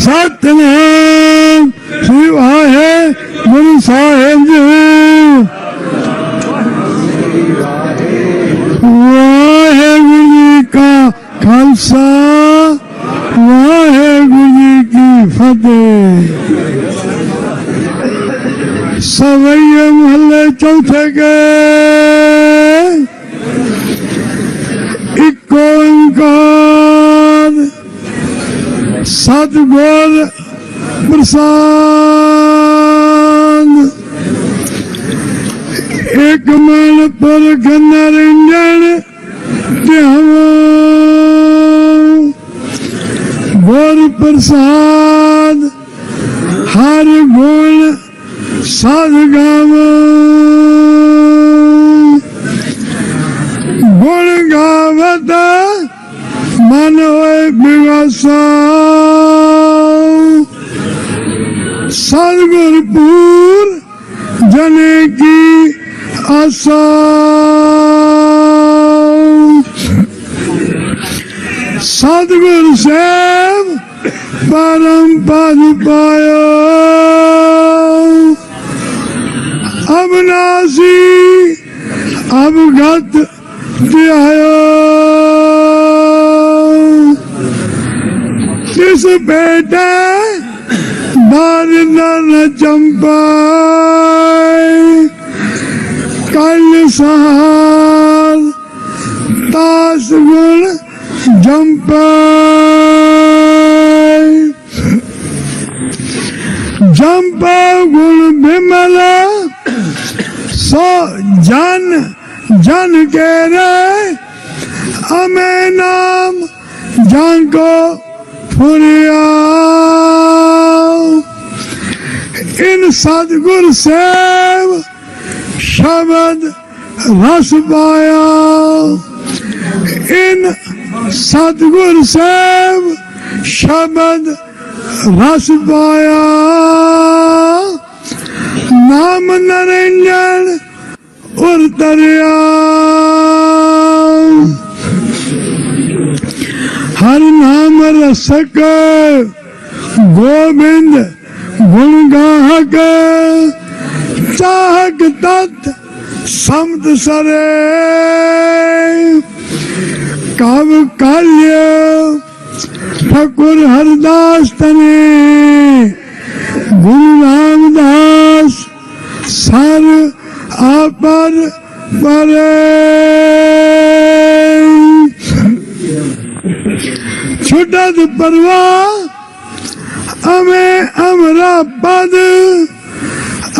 ਸਤਨਾਮ ਸ੍ਰੀ ਵਾਹਿਗੁਰੂ ਸਾਹਿਬ ਜੀ ਵਾਹਿਗੁਰੂ ਜੀ ਕਾ ਖਾਲਸਾ। ਵਾਹਿਗੁਰੂ ਜੀ ਕੀ ਫਤਿਹ। ਸਵਈਏ ਮਹੱਲੇ ਚੌਥੇ ਗਏ। ਸਤਿਗੁਰ ਪ੍ਰਸਾਦ। ਇੱਕ ਮਨ ਪਰ ਨਰਿੰਜਨ ਧਿਆਵ। ਗੁਰ ਪ੍ਰਸਾਦ, ਹਰ ਗੁਣ ਸਾਧ ਗਾਵਾਂ। ਗੁਣ ਗਾਵਤ ਮਨ ਹੋਏ ਬਿਗਸਾ ਸਤਿਗੁਰ ਪੂਰ ਜਨੇ ਕੀ ਆਸਾ ਸਤਿਗੁਰ ਸਾਹਿਬ ਪਰਮ ਪਦ ਪਾਇਓ ਅਬਨਾਸੀ ਅਬਗਤ ਧਿਆਇਓ ਤਿਸ ਬੇਟੇ ਬਾਰਿੰਦਰ ਚੰਪਾਈ ਕੱਲ ਸਾਲ ਤਾਸ ਗੁਣ ਜੰਪਾਈ ਜੰਪਾ ਗੁਣ ਬਿਮਲਾ, ਸੋ ਜਨ ਜਨ ਕੇ ਰੇ ਅਮੇ ਨਾਮ ਜਨ ਕੋ ਫੁਰਿਆ ਇਨ ਸਤਿਗੁਰ ਸੇਵ ਸ਼ਬਦ ਰਸ ਪਾਇਆ। ਇਨ ਸਤਗੁਰ ਸੇਵ ਸ਼ਬਦ ਰਸ ਪਾਇਆ। ਨਾਮ ਨਰਿੰਜਨ ਉਰ ਤਰਿਆ ਹਰ ਨਾਮ ਰਸਕ, ਗੋਬਿੰਦ ਗੁਣ ਗਾਹਕ ਚਾਹਕ ਤਤ ਸਮਤ ਸਰੇ। ਕਵ ਕਾਲਿਆ ਠਾकुर ਹਰਦਾਸ ਤਨੇ। ਗੁਰੂ ਰਾਮਦਾਸ, ਸਰ ਆਪਰ ਪਰੇ। ਛੁੱਟਦ ਪਰਵਾ ਅਮੇ ਅਮਰਾ ਪਦ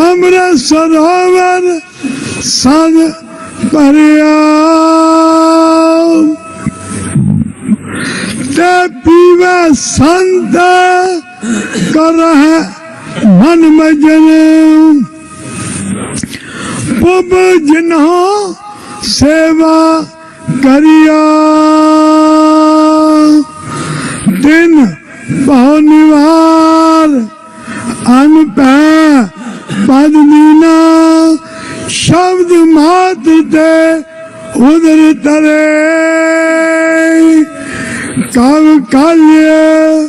ਅਮਰ ਸਰੋਵਰ ਸਦ ਭਰਿਆ। ਤੇ ਪੀਵੇ ਸੰਤ ਕਰ ਹੈ ਮਨ ਮਜਨ। ਪੁਬ ਜਿਨ੍ਹਾਂ ਸੇਵਾ ਬਹੁ ਨਿਵਾਰ ਅਨ ਪੈ ਪਦ ਨੀਨਾ ਸ਼ਬਦ ਮਾਤ ਤੇ ਉਦਰ ਤਰੇ। ਕਵ ਕਾਲਿਆ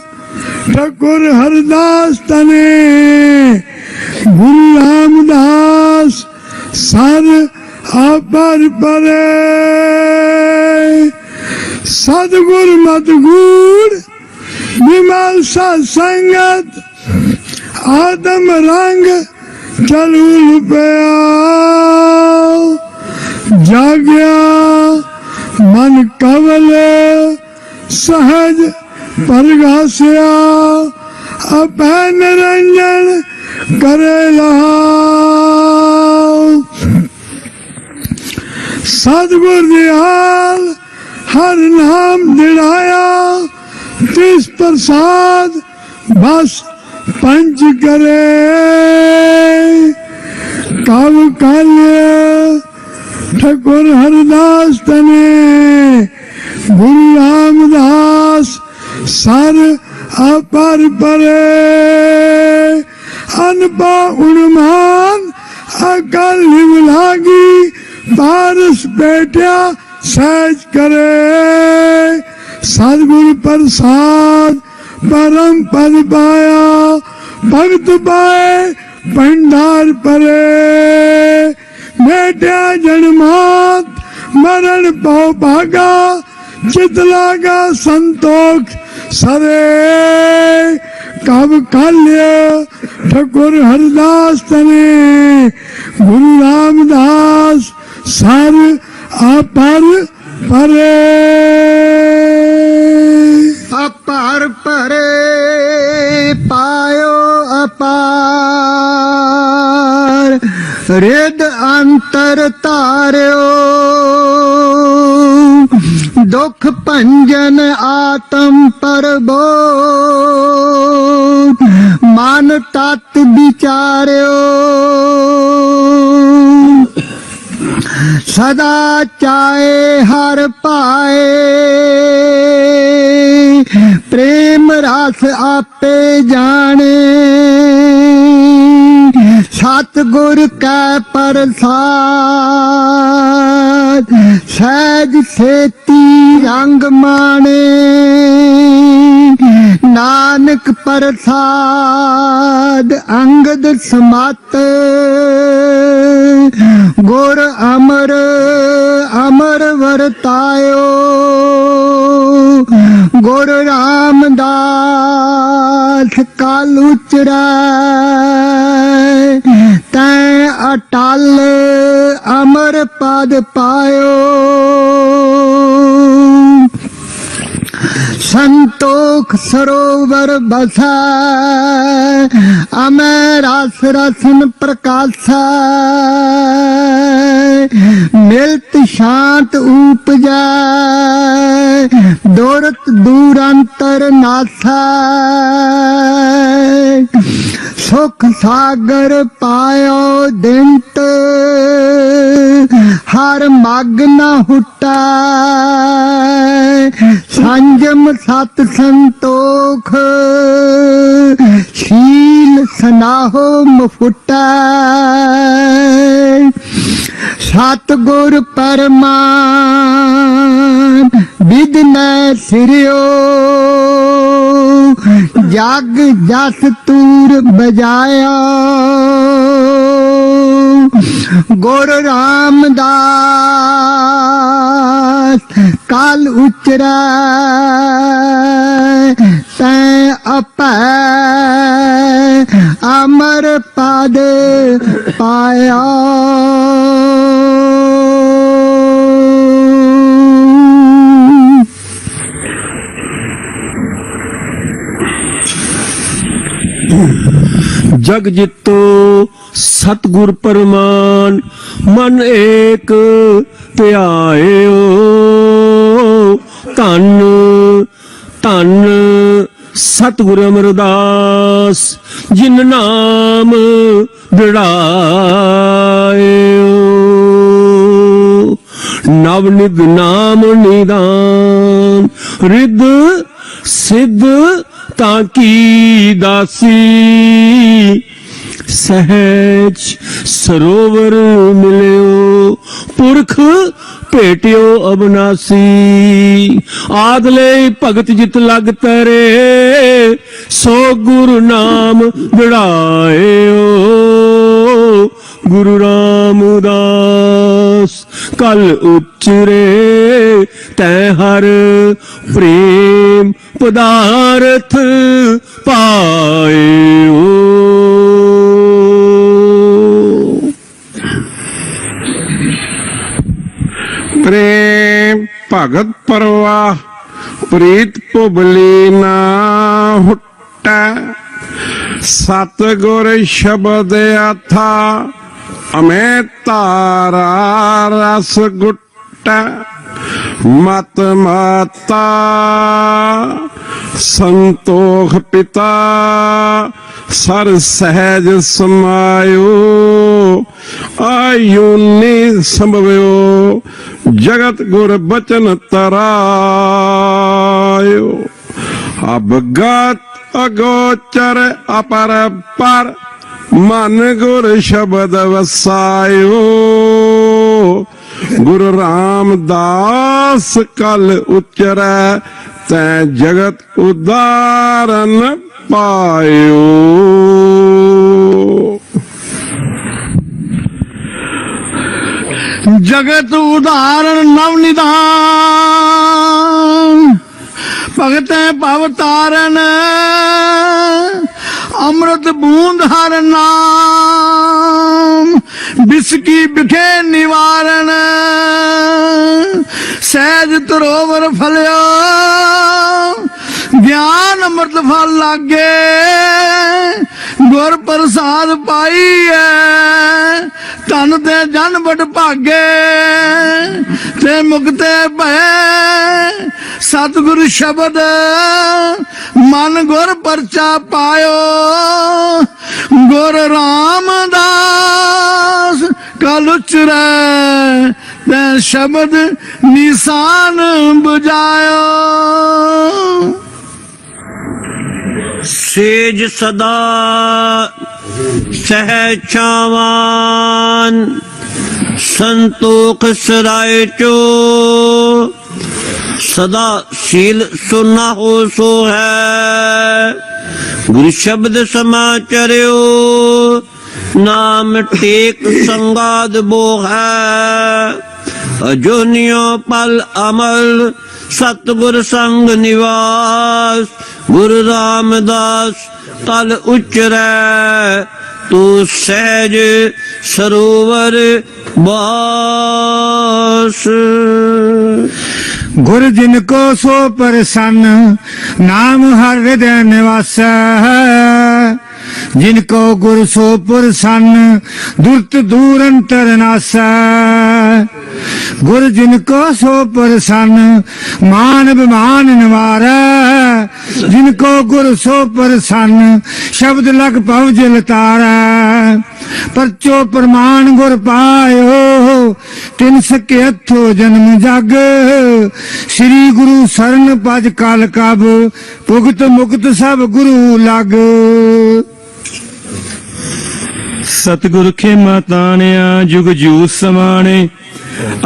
ਠਾकुर ਹਰਦਾਸ ਤਨੇ। ਗੁਰੂ ਰਾਮਦਾਸ, ਸਰ ਆਪਰ ਪਰੇ ਸਤਿਗੁਰ ਮਤਗੁਰ ਵਿਮਲ ਸਤ ਸੰਗਤ ਆਦਮ ਰੰਗ ਚਲੂ ਪਿਆ ਜਾਗਿਆ ਮਨ ਕਵਲ ਸਹਜ ਪਰਗਾਸਿਆ ਅਪੈ ਨਿਰੰਜਨ ਕਰੇ ਲਹਾਉ ਸਤਿਗੁਰ ਦੀ ਹਾਲ ਤਿਸ ਪ੍ਰਸਾਦ ਬਸ ਪੰਜ ਕਰੇ ਕਵ ਕਾਲਿਆ ਠਕੁਰ ਹਰਦਾਸ ਤਨੇ, ਗੁਰੂ ਰਾਮਦਾਸ ਸਰ ਅਪਰ ਪਰੇ। ਅਨਪਾ ਉਨਮਾਨ, ਅਕਲ ਲਾਗੀ ਪਾਰਸ ਬੈਠਿਆ ਸਹਿਜ ਕਰੇ। ਸਤਿਗੁਰ ਪ੍ਰਸਾਦ ਪਰਮ ਪਦ ਪਾਇਆ ਭਗਤ ਪਾਏ ਭੰਡਾਰ ਪਰੇ ਮੇਟਿਆ ਜਨਮਾਤ, ਮਰਨ ਪਉ ਭਾਗਾ ਚਿਤ ਲਾਗਾ ਸੰਤੋਖ ਸਰੇ। ਕਬ ਕਾਲਿਆ ਠਕੁਰ ਹਰਦਾਸ ਤਨੇ, ਗੁਰੂ ਰਾਮਦਾਸ ਸਰ ਆਪਰ ਪਰੇ ਅਪਰ ਪਰੇ ਪਾਇਓ ਅਪਾਰ। ਰਿਦ ਅੰਤਰ ਤਾਰਿਓ। ਦੁਖ ਭੰਜਨ ਆਤਮ ਪਰਬੋ। ਮਨ ਤਤ ਵਿਚਾਰਿਓ। ਸਦਾ ਚਾਏ ਹਰ ਪਾਏ। ਪ੍ਰੇਮ ਰਸ ਆਪੇ ਜਾਣੇ। ਸਤ ਗੁਰ ਕੈ ਪ੍ਰਸਾਦ ਸਹਿਜ ਸੇਤੀ ਰੰਗ ਮਾਣੇ। ਨਾਨਕ ਪ੍ਰਸਾਦ ਅੰਗਦ ਸਮਤ। ਗੁਰ ਅਮਰ ਅਮਰ ਵਰਤਾਇਓ। ਗੁਰ ਰਾਮਦਾਸ ਕਾਲ ਉਚਰਾ। ਸਰੋਵਰ ਅਮੈ ਰਸ ਰਸਨ ਪ੍ਰਕਾਸ਼ੈ। ਮਿਲਤ ਸ਼ਾਂਤ ਉਪਜੈ ਦੁਰਤ ਦੂਰੰਤਰ ਨਾਸੈ। ਸੁਖ ਸਾਗਰ ਪਾਇਓ ਦਿੰਤ ਹਰ ਮਗ ਨਾ ਹੁਟੈ। ਸੰਜਮ ਸਤ ਸੰਤੋਖ ਸ਼ੀਲ ਸਨਾਹੋ ਮੁਫਟੈ ਸਤ ਗੁਰ ਪਰਮਾਨ, ਵਿਦ ਨੈ ਸਿਰਿਓ। ਜਗ ਜਸ ਤੂਰ ਬਜਾਇਆ। ਗੁਰ ਰਾਮਦਾਸ, ਕਾਲ ਉਚਰੈ, ਤੈ ਅਪੈ ਅਮਰ ਪਦ ਪਾਇਆ। ਜਗ ਜਿੱਤੋ ਸਤਗੁਰ ਪਰਮਾਨ, ਮਨ ਏਕ ਧਿਆਇਓ। ਧੰਨ ਧੰਨ ਸਤਗੁਰ ਅਮਰਦਾਸ, ਜਿਨ ਨਾਮ ਵਿੜਾਇਓ ਨਵ ਨਿਦ ਨਾਮ ਨਿਦਾਨ, ਰਿੱਧ ਸਿੱਧ ਤਾਂ ਕੀ ਦਾਸੀ? ਸਹਿਜ ਸਰੋਵਰ ਮਿਲਿਓ, ਪੁਰਖ ਭੇਟਿਓ ਅਬਨਾਸੀ। ਆਦਲੇ ਭਗਤ ਜਿਤ ਲਗ ਤਰੇ, ਸੋ ਗੁਰੂ ਨਾਮ ਵਿੜਾਇਓ ਗੁਰੂ ਰਾਮਦਾਸ, ਕਲ ਉਚਰੇ ਤੈ ਹਰ ਪ੍ਰੇਮ ਪਦਾਰਥ ਪਾਇਓ। ਪ੍ਰੇਮ ਭਗਤ ਪਰਵਾਹ, ਪ੍ਰੀਤ ਪੁਬਲੀ ਨਾ ਹੁਟੈ। ਸਤਗੁਰ ਸ਼ਬਦ ਆਥਾ, ਅਮੇ ਤਾਰਾ ਰਸ ਗੁਟੈ। ਮਤ ਮਾਤਾ, ਸੰਤੋਖ ਪਿਤਾ, ਸਰ ਸਹਿਜ ਸਮਾਇਓ ਆਯੁਨੀ ਸੰਭਵਿਓ, ਜਗਤ ਗੁਰ ਬਚਨ ਤਰਾਇਓ। ਅਬਗਤ ਅਗੋਚਰ ਅਪਰ ਪਰ, ਮਨ ਗੁਰ ਸ਼ਬਦ ਵਸਾਇਓ। ਗੁਰੂ ਰਾਮਦਾਸ ਕਲ ਉਚਰੈ, ਤੈ ਜਗਤ ਉਦਾਰਨ ਪਾਇਓ। ਜਗਤ ਉਦਾਹਰਣ ਨਵ ਨਿਧਾਨ ਭਗਤੈ ਭਵ ਤਾਰਨ, ਅੰਮ੍ਰਿਤ ਬੂੰਦ ਹਰਨਾ ਬਿਸਕੀ ਬਿਖੇ ਨਿਵਾਰਨ। ਸਹਿਜ ਤਰੋਵਰ ਫਲਿਓ ਗਿਆਨ ਅੰਮ੍ਰਿਤ ਫਲ ਲਾਗੇ। ਗੁਰ ਪ੍ਰਸਾਦ ਪਾਈ ਪਾਈਐ। ਤਨ ਤੇ ਜਨ ਬੜ ਭਾਗੇ। ਤੇ ਮੁਕਤੇ ਭੈ ਸਤਿਗੁਰ ਸ਼ਬਦ ਮਨ ਗੁਰ ਪਰਚਾ ਪਾਇਓ। ਗੁਰ ਰਾਮਦਾਸ ਕਲ ਉਚਰੈ ਸ਼ਬਦ ਨਿਸ਼ਾਨ 부ਜਾਇਓ ਸੇਜ ਸਦਾ ਸਹਿ ਚਾਵਾਨ ਸੰਤੋਖ ਸਰਾਏ ਚੋ। ਸਦਾ ਸੀਲ ਸੁਨਾ ਹੋ ਸੋ ਹੈ। ਗੁਰੂ ਸ਼ਬਦ ਸਮਾਚਰਿਓ ਨਾਮ ਟੇਕ ਸੰਗਾਦ ਬੋ ਹੈ। ਅਜੋਨਿਓ ਪਲ ਅਮਲ, ਸਤਗੁਰ ਸੰਗ ਨਿਵਾਸ। ਗੁਰੂ ਰਾਮਦਾਸ ਤਲ ਉਚਰੈ, ਤੂੰ ਸਹਿਜ ਸਰੋਵਰ ਬਾਸ। ਗੁਰ ਜਿਨ ਕੋ ਸੋ ਪ੍ਰਸੰਨ, ਨਾਮ ਹਰ ਹਿਰਦੈ ਨਿਵਾਸੈ। ਜਿਨ ਕੋ ਗੁਰ ਸੋ ਪ੍ਰਸੰਨ, ਦੁਰਤ ਦੂਰ ਅੰਤਰ ਨਾਸੈ। ਗੁਰ ਜਿਨ ਕੋ ਸੋ ਪ੍ਰਸੰਨ, ਮਾਨ ਬਿਮਾਨ ਨਿਵਾਰੈ। ਜਿਨ ਕੋ ਗੁਰ ਸੋ ਪ੍ਰਸੰਨ, ਸ਼ਬਦ ਲਗ ਭਵ ਜਿਲ ਤਾਰੈ ਪਰਚੋ ਪ੍ਰਮਾਣ ਗੁਰ ਪਾਇਓ ਤਿਨ ਸਕੇ ਹੱਥੋ ਜਨਮ ਜਗ। ਸ੍ਰੀ ਗੁਰੂ ਸਰਨ ਪਜ ਕਾਲ ਕਬ ਭੁਗਤ ਮੁਕਤ ਸਭ ਗੁਰੂ ਲਗ। ਸਤਿਗੁਰ ਖੇਮਾ ਤਾਣਿਆ, ਜੁਗ ਜੂ ਸਮਾਣੇ।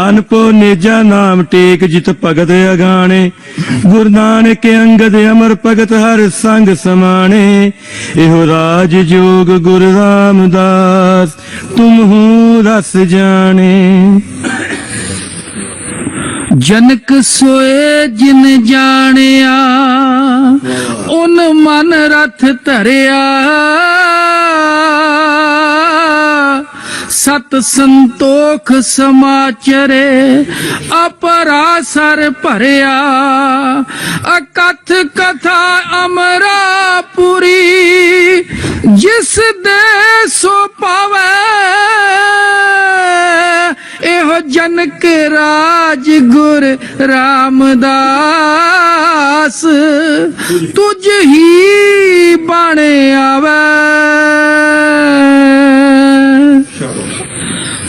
ਅਨਪੋ ਨੇਜਾ ਨਾਮ ਟੇਕ ਜਿਤ ਭਗਤ ਅਗਾਣੇ। ਗੁਰੂ ਨਾਨਕ ਅੰਗਦ ਅਮਰ ਭਗਤ ਹਰ ਸੰਗ ਸਮਾਣੇ। ਇਹੋ ਰਾਜ ਜੋਗ ਗੁਰੂ ਰਾਮਦਾਸ। ਤੁਮ ਹੂੰ ਰਸ ਜਾਣੇ। ਜਨਕ ਸੋਏ ਜਿਨ ਜਾਣਿਆ, ਉਨ ਮਨ ਰਥ ਧਰਿਆ। ਸਤ ਸੰਤੋਖ ਸਮਾਚਰੇ ਅਪਰਾਸਰ ਭਰਿਆ। ਅਕਥ ਕਥਾ ਅਮਰਾਪੁਰੀ ਜਿਸ ਦੇ ਸੋ ਪਾਵੇ। ਇਹੋ ਜਨਕ ਰਾਜ ਗੁਰ ਰਾਮਦਾਸ ਤੁਝ ਹੀ ਬਣ ਆਵੇ।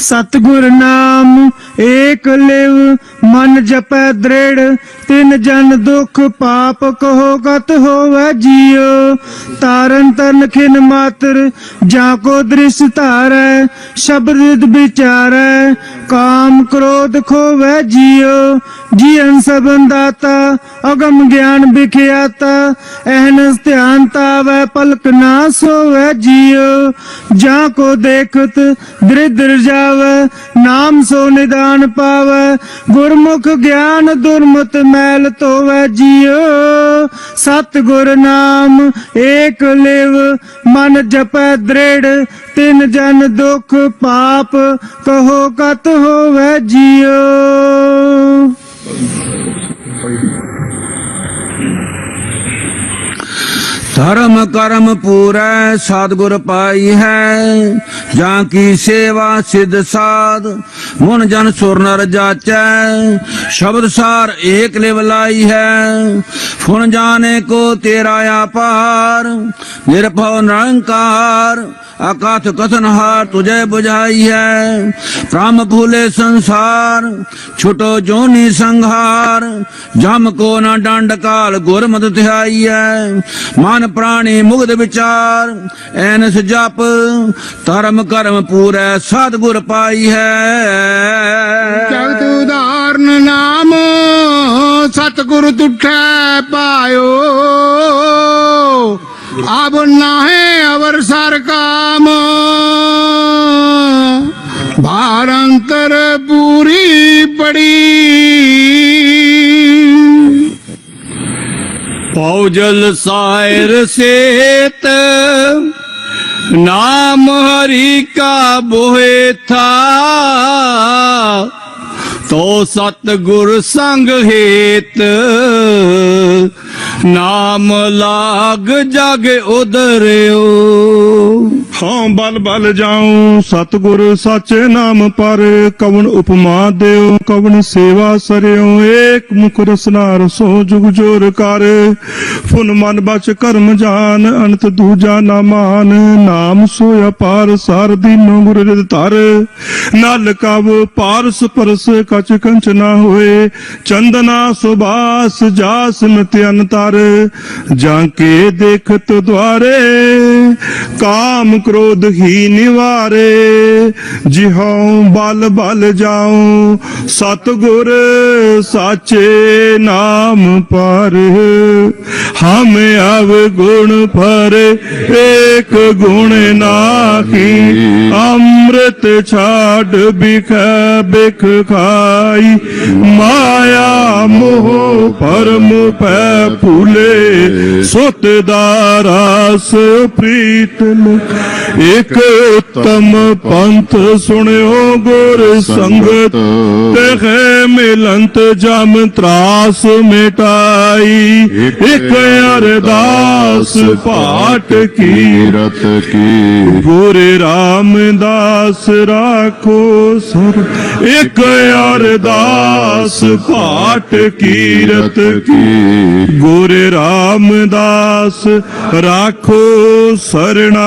ਸਤਿਗੁਰ ਨਾਮ ਏਕ ਲਿਵ, ਮਨ ਜਪੈ ਦ੍ਰਿੜ ਤਿਨ ਜਨ ਦੁਖ ਪਾਪ ਕਹੋ ਗਤ ਹੋਵੈ ਜੀਉ, ਤਾਰਨ ਤਨ ਖਿਨ ਮਾਤਰ, ਜਾਂ ਕੋ ਦ੍ਰਿਸ਼ ਧਾਰੈ, ਸ਼ਬਦ ਵਿਚਾਰੈ, ਕਾਮ ਕ੍ਰੋਧ ਖੋਵੈ ਜੀਉ ਜੀਵਨ ਸਬਨ ਦਾਤਾ, ਅਗਮ ਗਿਆਨ ਵਿਖਿਆਤਾ ਅਹਨਸ ਧਿਆਨ ਤਾਵੈ ਪਲਕ ਨਾ ਸੋਵੈ ਜੀਉ, ਜਾਂ ਕੋ ਦੇਖਤ ਦ੍ਰਿਦਰ ਜਾਵੈ ਨਾਮ ਸੋ ਨਿਦਾਨ ਪਾਵੈ, ਗੁਰਮੁਖ ਗਿਆਨ ਦੁਰਮਤ ਮੈਲ ਧੋਵੈ ਜੀਉ ਸਤ ਗੁਰ ਨਾਮ ਏਕ ਲਿਵ, ਮਨ ਜਪੈ ਦ੍ਰਿੜ, ਤਿਨ ਜਨ ਦੁਖ ਪਾਪ, ਕਹੋ ਕਤ ਹੋਵੈ ਜੀਉ ਧਰਮ ਕਰਮ ਪੂਰੈ, ਸਤਿਗੁਰ ਪਾਈ ਹੈ। ਜਾਂ ਕੀ ਸੇਵਾ ਸਿਧ ਸਾਧ, ਮਨ ਜਨ ਸੁਰ ਨਰ ਜਾਚੈ। ਸ਼ਬਦ ਸਾਰ ਏਕ ਲਿਵ ਲਾਈ ਹੈ। ਫੁਨ ਜਾਣੇ ਕੋ ਤੇਰਾ ਆਪਾਰ ਨਿਰਭਉ ਨਿਰੰਕਾਰ। ਅਕਾਥ ਕਥਨ ਤੁਝੇ 부ਝਾਈ ਹੈ। ਪ੍ਰਾਮ ਭੂਲੇ ਸੰਸਾਰ, ਛੁਟੋ ਜੋਨੀ ਸੰਘਾਰ। ਜਮ ਕੋ ਨ ਡੰਡ ਕਾਲ ਗੁਰ ਧਿਆਈ ਹੈ। ਮਨ ਪ੍ਰਾਣੀ ਮੁਗਧ ਵਿਚਾਰ, ਐਨਸ ਜਪ, ਧਰਮ ਕਰਮ ਪੂਰੈ ਸਤਿਗੁਰ ਪਾਈ ਹੈ। ਜਗਤ ਉਦਾਹਰਨ ਨਾਮ, ਸਤਿਗੁਰ ਤੁਠੈ ਪਾਇਓ। ਅਬ ਨਾਹੇ ਅਵਰ ਸਰ ਕਾਮ। ਭਾਰ ਅੰਤਰ ਪੂਰੀ ਪੜੀ। ਪੌਜਲ ਸਾਇਰ ਸੇਤ, ਨਾਮ ਹਰੀ ਕਾ ਬੋਏ ਥਾ। ਤੋ ਸਤ ਗੁਰ ਸੰਗ ਹੇਤ ਨਾਮ ਲਾਗ ਜਗ ਉਦਰਿਓ ਹਾਂ, ਬਲ ਬਲ ਜਾਉ, ਸਤਿਗੁਰ ਸਾਚੇ ਨਾਮ ਪਰ, ਕਵਣ ਉਪਮਾ ਦਿਓ ਕਵਣ ਸੇਵਾ ਸਰਿਓ ਏਕ ਮੁਖ ਰਸਨਾ ਰਸੋ ਜੁਗ ਜੋਰ ਕਰ। ਫੁਨ ਮਨ ਬਚ ਕਰਮ ਜਾਨ, ਅਨੰਤ ਦੂਜਾ ਨਾ ਮਾਨ, ਨਾਮ ਸੋਇਆ ਪਾਰ ਸਾਰ ਦੀਨੋ ਗੁਰ ਰਿਦ ਧਰ। ਨਲ ਕਵ ਪਾਰਸ ਪਰਸ ਕਚ ਕੰਚ ਨਾ ਹੋਏ, ਚੰਦਨਾ ਸੁਬਾਸ ਜਾਸ ਮਿਤ ਅੰਤਰ। ਜਾਂ ਕੇ ਦੇਖਤ ਦੁਆਰੇ, ਕਾਮ ਕ੍ਰੋਧ ਹੀ ਨਿਵਾਰੇ, ਜਿਹਉ ਬਲ ਬਲ ਜਾਉ, ਸਤਗੁਰ ਸਾਚੇ ਨਾਮ ਪਰ। ਹਮ ਅਵ ਗੁਣ ਪਰ ਏਕ ਗੁਣ ਨਾਹੀ, ਅੰਮ੍ਰਿਤ ਛਾੜ ਬਿਖ ਬਿਖ ਖਾਈ। ਮਾਇਆ ਮੋਹ ਪਰਮ ਪੈ ਭੂਲੇ ਸੁਤ ਦਾ ਰਸ ਪ੍ਰੀਤ ਨ ਇਕ ਉਤਮ ਪੰਥ ਸੁਣਿਓ ਗੁਰ ਸੰਗਤ ਤਹਿ ਮਿਲੰਤ ਜਮ ਤਰਾਸ ਮਿਟਾਈ। ਇਕ ਅਰਦਾਸ ਪਾਠ ਕੀ ਰਤ ਕੀ। ਗੁਰ ਰਾਮਦਾਸ ਰਾਖੋ ਸਰ। ਇਕ ਅਰਦਾਸ ਪਾਠ ਕੀਰਤ ਕੀ। ਗੁਰ ਰਾਮਦਾਸ ਰਾਖੋ ਸਰਣਾ।